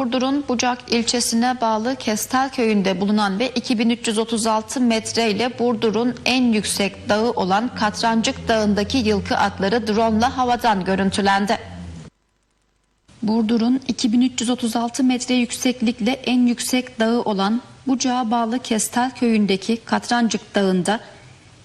Burdur'un Bucak ilçesine bağlı Kestel köyünde bulunan ve 2336 metre ile Burdur'un en yüksek dağı olan Katrancık Dağı'ndaki yılkı atları drone'la havadan görüntülendi. Burdur'un 2336 metre yükseklikle en yüksek dağı olan Bucak'a bağlı Kestel köyündeki Katrancık Dağı'nda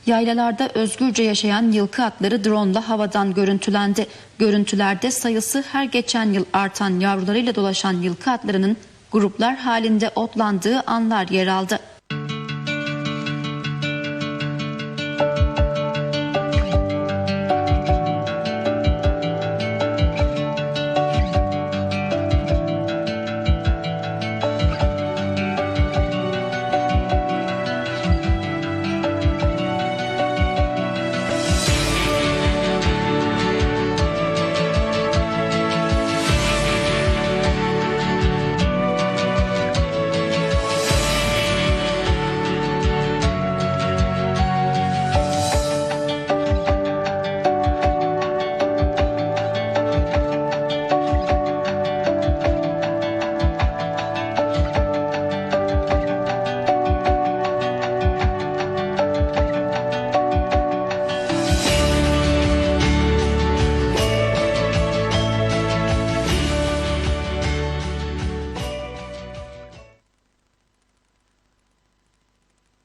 yaylalarda özgürce yaşayan yılkı atları drone'la havadan görüntülendi. Görüntülerde sayısı her geçen yıl artan yavrularıyla dolaşan yılkı atlarının gruplar halinde otlandığı anlar yer aldı.